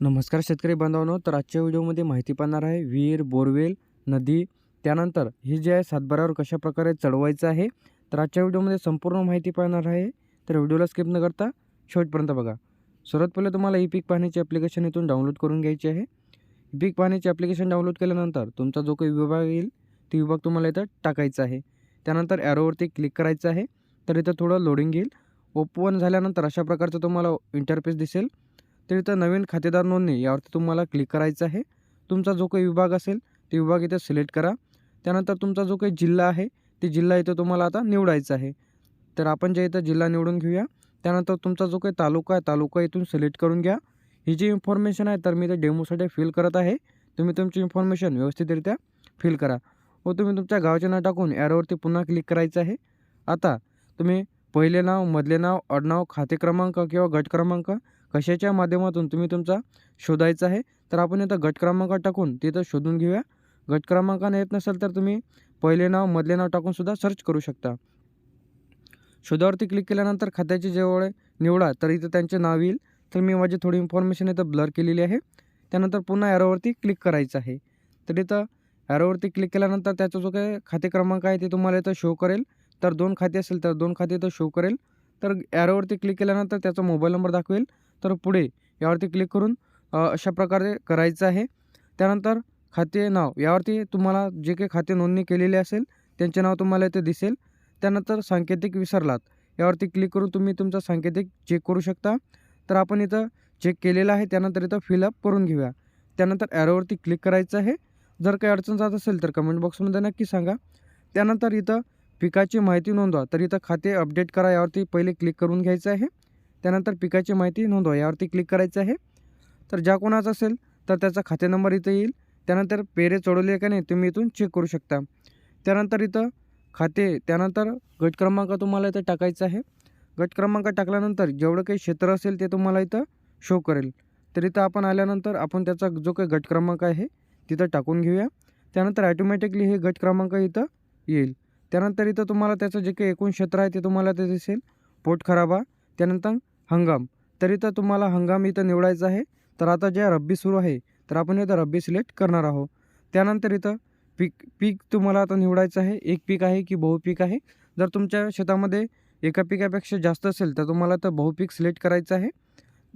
नमस्कार शेतकरी बांधवांनो तर आजच्या व्हिडिओमध्ये माहिती पाहणार आहे विहीर बोरवेल नदी त्यानंतर हे जे आहे सातबारावर कशाप्रकारे चढवायचं आहे तर आजच्या व्हिडिओमध्ये संपूर्ण माहिती पाहणार आहे तर व्हिडिओला स्किप न करता शेवटपर्यंत बघा. सर्वात पहिले तुम्हाला ई पीक पाहण्याची ॲप्लिकेशन इथून डाउनलोड करून घ्यायची आहे. ई पीक पाहण्याची ॲप्लिकेशन डाउनलोड केल्यानंतर तुमचा जो काही विभाग येईल तो विभाग तुम्हाला इथं टाकायचा आहे. त्यानंतर ॲरोवरती क्लिक करायचं आहे तर इथं थोडं लोडिंग येईल. ओपन झाल्यानंतर अशा प्रकारचं तुम्हाला इंटरफेस दिसेल. तर इथं नवीन खातेदार नोंदणी यावरती तुम्हाला क्लिक करायचं आहे. तुमचा जो काही विभाग असेल ते विभाग इथं सिलेक्ट करा. त्यानंतर तुमचा जो काही जिल्हा आहे ते जिल्हा इथं तुम्हाला आता निवडायचा आहे. तर आपण जे इथं जिल्हा निवडून घेऊया त्यानंतर तुमचा जो काही तालुका आहे तालुका इथून सिलेक्ट करून घ्या. ही जी इन्फॉर्मेशन आहे तर मी इथं डेमोसाठी फिल करत आहे. तुम्ही तुमची इन्फॉर्मेशन व्यवस्थितरित्या फिल करा. व तुम्ही तुमच्या गावाचे नाव टाकून ॲरोवरती पुन्हा क्लिक करायचं आहे. आता तुम्ही पहिले नाव मधले नाव आडनाव खाते क्रमांक किंवा गट क्रमांक कशाच्या माध्यमातून तुम्ही तुमचा शोधायचा आहे? तर आपण इथं गट क्रमांक टाकून तिथं शोधून घेऊया. गट क्रमांकाने येत नसेल तर तुम्ही पहिले नाव मधले नाव टाकूनसुद्धा सर्च करू शकता. शोधावरती क्लिक केल्यानंतर खात्याची जेवळ निवडा तर इथं त्यांचे नाव येईल. तर मी माझी थोडी इन्फॉर्मेशन इथं ब्लर केलेली आहे. त्यानंतर पुन्हा ॲरोवरती क्लिक करायचं आहे. तर इथं ॲरोवरती क्लिक केल्यानंतर त्याचा जो काही खाते क्रमांक आहे ते तुम्हाला इथं शो करेल. तर दोन खाते असेल तर दोन खाते इथं शो करेल. तर ॲरोवरती क्लिक केल्यानंतर त्याचा मोबाईल नंबर दाखवेल. तर पुढे यावरती क्लिक करून अशा प्रकारे करायचं आहे. त्यानंतर खाते नाव. यावरती तुम्हाला जे काही खाते नोंदणी केलेली असेल त्यांचे नाव तुम्हाला इथे दिसेल. त्यानंतर सांकेतिक विसरलात. यावरती क्लिक करून तुम्ही तुमचा सांकेतिक चेक करू शकता. तर आपण इथं चेक केलेलं आहे. त्यानंतर इथं फिलअप करून घेऊया. त्यानंतर ॲरोवरती क्लिक करायचं आहे. जर काही अडचण जात असेल तर कमेंट बॉक्समध्ये नक्की सांगा. त्यानंतर इथं पिकाची माहिती नोंदवा. तर इथं खाते अपडेट करा. यावरती पहिले क्लिक करून घ्यायचं आहे. त्यानंतर पिकाची माहिती नोंदवा. यावरती क्लिक करायचं आहे. तर ज्या कोणाचं असेल तर त्याचा खाते नंबर इथं येईल. त्यानंतर पेरे चढवले का नाही तुम्ही इथून चेक करू शकता. त्यानंतर इथं खाते त्यानंतर गट क्रमांक तुम्हाला इथं टाकायचा आहे. गट क्रमांक टाकल्यानंतर जेवढं काही क्षेत्र असेल ते तुम्हाला इथं शो करेल. तर इथं आपण आल्यानंतर आपण त्याचा जो काही गट क्रमांक आहे तिथं टाकून घेऊया. त्यानंतर ॲटोमॅटिकली हे गट क्रमांक इथं येईल. त्यानंतर इथं तुम्हाला त्याचं जे काही एकूण क्षेत्र आहे ते तुम्हाला ते दिसेल. पोट खराबा त्यानंतर हंगाम. तर इथं तुम्हाला हंगाम इथं निवडायचा आहे. तर आता जे रब्बी सुरू आहे तर आपण इथं रब्बी सिलेक्ट करणार आहोत. त्यानंतर इथं पीक पीक तुम्हाला आता निवडायचं आहे. एक पीक आहे की बहुपीक आहे. जर तुमच्या शेतामध्ये एका पिकापेक्षा जास्त असेल तर तुम्हाला तर बहुपीक सिलेक्ट करायचं आहे.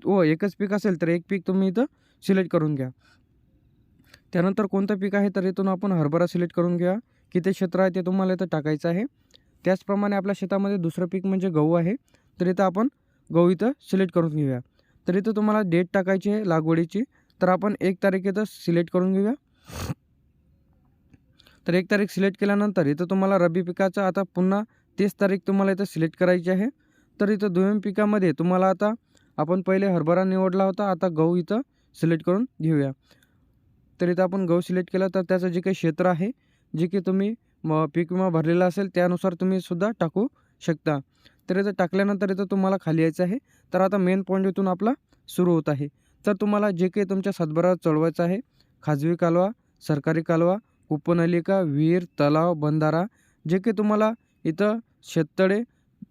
व एकच पीक असेल तर एक पीक तुम्ही इथं सिलेक्ट करून घ्या. त्यानंतर कोणतं पीक आहे तर इथून आपण हरभरा सिलेक्ट करून घ्या. किती क्षेत्र आहे ते तुम्हाला इथं टाकायचं आहे. त्याचप्रमाणे आपल्या शेतामध्ये दुसरं पीक म्हणजे गहू आहे. तर इथं आपण गहू इथं सिलेक्ट करून घेऊया. तर इथं तुम्हाला डेट टाकायची आहे लागवडीची. तर आपण एक तारीख इथं सिलेक्ट करून घेऊया. तर एक तारीख सिलेक्ट केल्यानंतर इथं तुम्हाला रब्बी पिकाचं आता पुन्हा तीस तारीख तुम्हाला इथं सिलेक्ट करायची आहे. तर इथं दुय्यम पिकामध्ये तुम्हाला आता आपण पहिले हरभरा निवडला होता आता गहू इथं सिलेक्ट करून घेऊया. तर इथं आपण गहू सिलेक्ट केला तर त्याचं जे काही क्षेत्र आहे जे की तुम्ही म पीक विमा भरलेला असेल त्यानुसार तुम्ही सुद्धा टाकू शकता. तर इथं टाकल्यानंतर इथं तुम्हाला खाली यायचं आहे. तर आता मेन पॉईंट इथून आपला सुरू होत आहे. तर तुम्हाला जे काही तुमच्या सातबारा चढवायचं आहे खाजवी कालवा सरकारी कालवा उपनलिका विहीर तलाव बंधारा जे काही तुम्हाला इथं शेततळे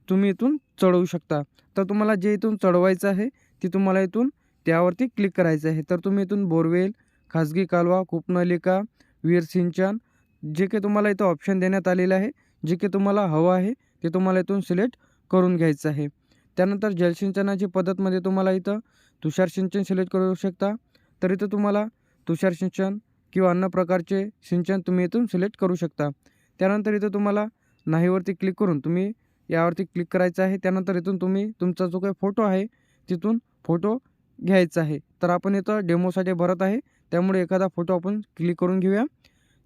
तुम्ही इथून चढवू शकता. तर तुम्हाला जे इथून चढवायचं आहे ते तुम्हाला इथून त्यावरती क्लिक करायचं आहे. तर तुम्ही इथून बोरवेल खाजगी कालवा कूपनलिका विहीर सिंचन जे काही तुम्हाला इथं ऑप्शन देण्यात आलेलं आहे जे काही तुम्हाला हवं आहे ते तुम्हाला इथून सिलेक्ट करून घ्यायचं आहे. त्यानंतर जलसिंचनाची पद्धतमध्ये तुम्हाला इथं तुषार सिंचन सिलेक्ट करू शकता. तर इथं तुम्हाला तुषार सिंचन किंवा अन्य प्रकारचे सिंचन तुम्ही इथून सिलेक्ट करू शकता. त्यानंतर इथं तुम्हाला नाहीवरती क्लिक करून तुम्ही यावरती क्लिक करायचं आहे. त्यानंतर इथून तुम्ही तुमचा जो काही फोटो आहे तिथून फोटो घ्यायचा आहे. तर आपण इथं डेमोसाठी भरत आहे. त्यामुळे एखादा फोटो आपण क्लिक करून घेऊया.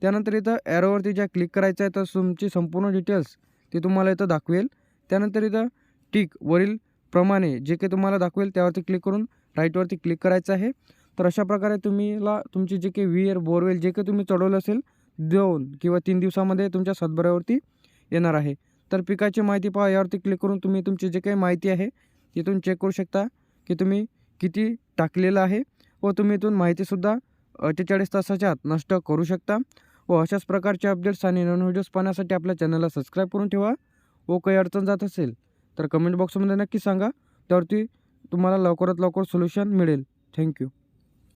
त्यानंतर इथं ॲरोवरती ज्या क्लिक करायचं आहे तर तुमची संपूर्ण डिटेल्स ते तुम्हाला इथं दाखवेल. त्यानंतर इथं टिक वरील प्रमाणे जे काही तुम्हाला दाखवेल त्यावरती क्लिक करून राईटवरती क्लिक करायचं आहे. तर अशा प्रकारे तुम्हीला तुमची जे काही विहीर बोरवेल जे काही तुम्ही चढवलं असेल दोन किंवा तीन दिवसामध्ये तुमच्या सातबाऱ्यावरती येणार आहे. तर पिकाची माहिती पहा यावरती क्लिक करून तुम्ही तुमची जे काही माहिती आहे तिथून चेक करू शकता की तुम्ही किती टाकलेलं आहे व तुम्ही इथून माहितीसुद्धा अठ्ठेचाळीस तासाच्या आत नष्ट करू शकता. व अशाच प्रकारचे अपडेट्स आणि नवीन व्हिडिओज पाहण्यासाठी आपल्या चॅनलला सबस्क्राईब करून ठेवा. व काही अडचण जात असेल तर कमेंट बॉक्समध्ये नक्की सांगा. त्यावरती तुम्हाला लवकरात लवकर सोल्युशन मिळेल. थँक्यू